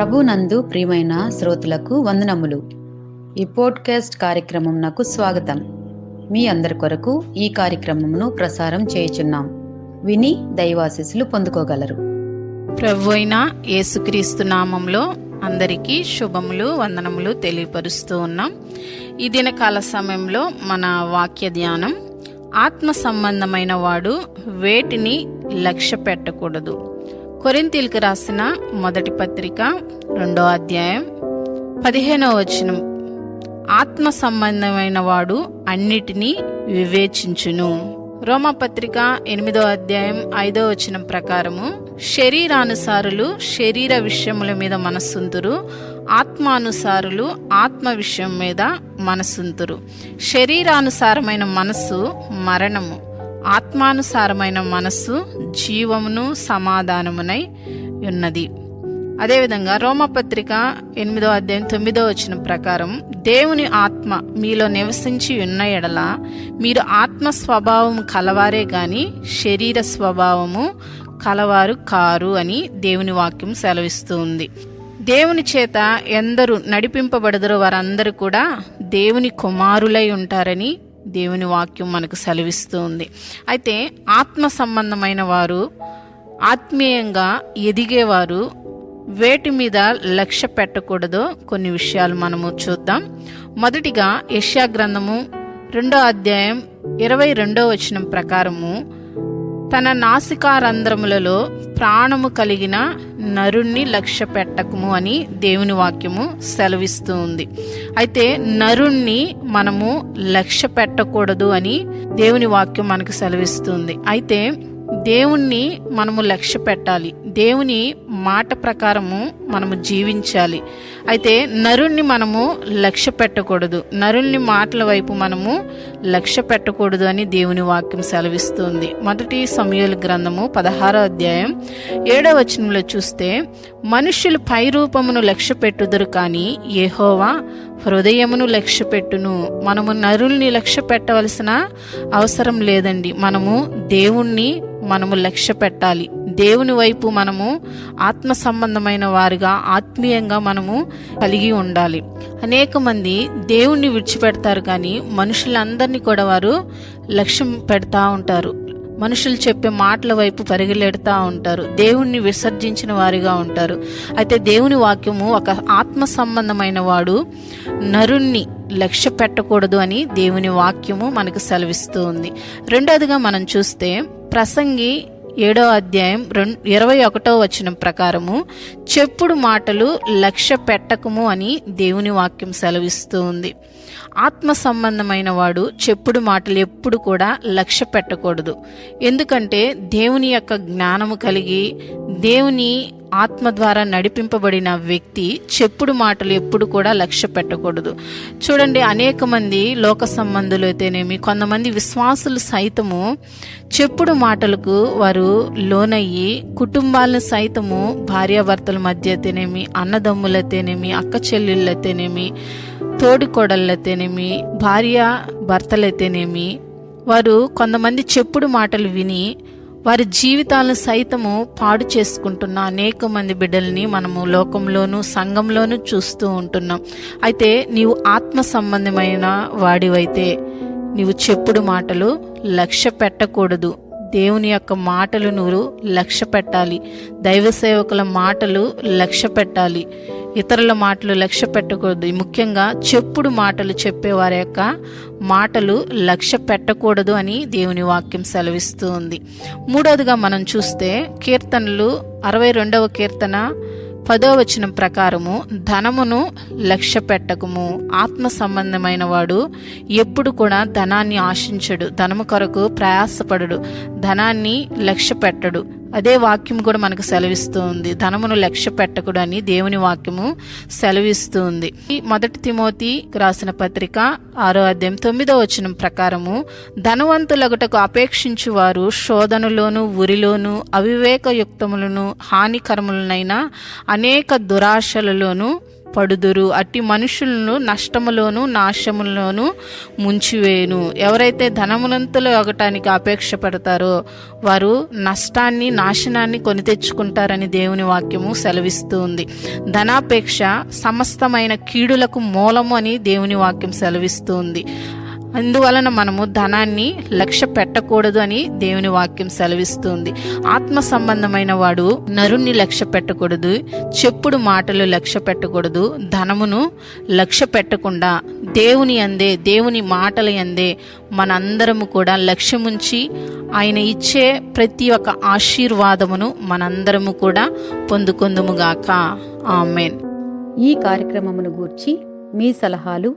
ప్రభునందు ప్రియమైన శ్రోతలకు వందనములు. ఈ పోడ్కాస్ట్ కార్యక్రమం నాకు స్వాగతం. మీ అందరి కొరకు ఈ కార్యక్రమమును ప్రసారం చేయుచున్నాం. విని దైవాశీస్సులు పొందుకోగలరు. ప్రభు అయిన యేసుక్రీస్తు నామంలో అందరికీ శుభములు వందనములు తెలియపరుస్తూ ఉన్నాం. ఈ దినకాల సమయంలో మన వాక్య ధ్యానం ఆత్మ సంబంధమైన వాడు వేటిని లక్ష్య పెట్టకూడదు కొరింతీలకు రాసిన మొదటి పత్రిక రెండో అధ్యాయం పదిహేనవ వచనం. ఆత్మ సంబంధమైన వాడు అన్నిటినీ వివేచించును. రోమపత్రిక ఎనిమిదో అధ్యాయం ఐదో వచనం ప్రకారము శరీరానుసారులు శరీర విషయముల మీద మనస్సుంతురు ఆత్మానుసారులు ఆత్మ విషయం మీద మనస్సుంతురు శరీరానుసారమైన మనస్సు మరణము ఆత్మానుసారమైన మనస్సు జీవమును సమాధానమునై ఉన్నది. అదేవిధంగా రోమపత్రిక ఎనిమిదో అధ్యాయం తొమ్మిదో వచ్చిన ప్రకారం దేవుని ఆత్మ మీలో నివసించి ఉన్న ఎడల మీరు ఆత్మ స్వభావం కలవారే గాని శరీర స్వభావము కలవారు కారు అని దేవుని వాక్యం సెలవిస్తూ ఉంది. దేవుని చేత ఎందరు నడిపింపబడదరో వారందరూ కూడా దేవుని కుమారులై ఉంటారని దేవుని వాక్యం మనకు సెలవిస్తూ ఉంది. అయితే ఆత్మ సంబంధమైన వారు ఆత్మీయంగా ఎదిగేవారు వేటి మీద లక్ష్య పెట్టకూడదో కొన్ని విషయాలు మనము చూద్దాం. మొదటిగా యష్యా గ్రంథము రెండో అధ్యాయం ఇరవై రెండో వచనం ప్రకారము తన నాసికారంధ్రములలో ప్రాణము కలిగిన నరుణ్ణి లక్ష్య పెట్టకము అని దేవుని వాక్యము సెలవిస్తూ ఉంది. అయితే నరుణ్ణి మనము లక్ష్య పెట్టకూడదు అని దేవుని వాక్యం మనకు సెలవిస్తుంది. అయితే దేవుణ్ణి మనము లక్ష్య పెట్టాలి. దేవుని మాట ప్రకారము మనము జీవించాలి. అయితే నరుణ్ణి మనము లక్ష్య పెట్టకూడదు. నరుణ్ణి మాటల వైపు మనము లక్ష్య పెట్టకూడదు అని దేవుని వాక్యం సెలవిస్తుంది. మొదటి సమయాల గ్రంథము పదహారో అధ్యాయం ఏడవ వచనంలో చూస్తే మనుష్యులు పై రూపమును లక్ష్య పెట్టుదురు కానీ ఏహోవా హృదయమును లక్ష్యపెట్టును. మనము నరుల్ని లక్ష్య పెట్టవలసిన అవసరం లేదండి. మనము దేవుణ్ణి మనము లక్ష్య పెట్టాలి దేవుని వైపు మనము ఆత్మ సంబంధమైన వారిగా ఆత్మీయంగా మనము కలిగి ఉండాలి. అనేక మంది దేవుణ్ణి విడిచిపెడతారు కానీ మనుషులందరినీ కూడా వారు లక్ష్యం పెడతా ఉంటారు. మనుషులు చెప్పే మాటల వైపు పరిగెలెడతా ఉంటారు. దేవుణ్ణి విసర్జించిన వారిగా ఉంటారు. అయితే దేవుని వాక్యము ఒక ఆత్మ సంబంధమైన వాడు నరుణ్ణి లక్ష్య పెట్టకూడదు అని దేవుని వాక్యము మనకు సెలవిస్తూ ఉంది. రెండోదిగా మనం చూస్తే ప్రసంగి ఏడో అధ్యాయం రెండు ఇరవై ఒకటో వచనం ప్రకారము చెప్పుడు మాటలు లక్ష్య పెట్టకము అని దేవుని వాక్యం సెలవిస్తూ ఉంది. ఆత్మ సంబంధమైన వాడు చెప్పుడు మాటలు ఎప్పుడు కూడా లక్ష్య పెట్టకూడదు. ఎందుకంటే దేవుని యొక్క జ్ఞానము కలిగి దేవుని ఆత్మ ద్వారా నడిపింపబడిన వ్యక్తి చెప్పుడు మాటలు ఎప్పుడు కూడా లక్ష్య పెట్టకూడదు. చూడండి అనేక మంది లోక సంబంధులు అయితేనేమి కొంతమంది విశ్వాసులు సైతము చెప్పుడు మాటలకు వారు లోనయ్యి కుటుంబాలను సైతము భార్యాభర్తల మధ్య అయితేనేమి అన్నదమ్ములైతేనేమి అక్క చెల్లెళ్ళైతేనేమి తోడికోడళ్ళైతేనేమి భార్య భర్తలైతేనేమి వారు కొంతమంది చెప్పుడు మాటలు విని వారి జీవితాలను సైతము పాడు చేసుకుంటున్న అనేక మంది బిడ్డల్ని మనము లోకంలోనూ సంఘంలోనూ చూస్తూ ఉంటున్నాం. అయితే నీవు ఆత్మ సంబంధమైన వాడివైతే నీవు చెప్పుడు మాటలు లక్ష్య పెట్టకూడదు. దేవుని యొక్క మాటలు నువ్వు లక్ష్య పెట్టాలి. దైవ సేవకుల మాటలు లక్ష్య పెట్టాలి. ఇతరుల మాటలు లక్ష్య పెట్టకూడదు. ముఖ్యంగా చెప్పుడు మాటలు చెప్పేవారి యొక్క మాటలు లక్ష్య పెట్టకూడదు అని దేవుని వాక్యం సెలవిస్తూ ఉంది. మూడవదిగా మనం చూస్తే కీర్తనలు అరవై రెండవ కీర్తన పదో వచనం ప్రకారము ధనమును లక్ష్య పెట్టకము. ఆత్మ సంబంధమైన వాడు ఎప్పుడు కూడా ధనాన్ని ఆశించడు. ధనము కొరకు ప్రయాసపడడు. ధనాన్ని లక్ష్య పెట్టడు. అదే వాక్యం కూడా మనకు సెలవిస్తూ ఉంది. ధనమును లక్ష్య పెట్టకుడు అని దేవుని వాక్యము సెలవిస్తూ ఉంది. ఈ మొదటి తిమోతి రాసిన పత్రిక ఆరో అధ్యాయం తొమ్మిదో వచనం ప్రకారము ధనవంతులగుటకు అపేక్షించు వారు శోధనలోను ఉరిలోను అవివేకయుక్తములను హానికరములనైన అనేక దురాశలలోను పడుదురు. అట్టి మనుషులను నష్టములోను నాశములోను ముంచివేయును. ఎవరైతే ధనమునంతులు అవ్వటానికి అపేక్ష పెడతారో వారు నష్టాన్ని నాశనాన్ని కొని తెచ్చుకుంటారని దేవుని వాక్యము సెలవిస్తూ ఉంది. ధనాపేక్ష సమస్తమైన కీడులకు మూలము అని దేవుని వాక్యం సెలవిస్తూ ఉంది. అందువలన మనము ధనాన్ని లక్ష్య పెట్టకూడదు అని దేవుని వాక్యం సెలవిస్తుంది. ఆత్మ సంబంధమైన వాడు నరుణ్ణి లక్ష్య పెట్టకూడదు చెప్పుడు మాటలు లక్ష్య పెట్టకూడదు ధనమును లక్ష్య పెట్టకుండా దేవుని అందే దేవుని మాటల అందే మనందరము కూడా లక్ష్యముంచి ఆయన ఇచ్చే ప్రతి ఒక్క ఆశీర్వాదమును మనందరము కూడా పొందుకొందుముగాక ఆమెన్. ఈ కార్యక్రమమును గూర్చి మీ సలహాలు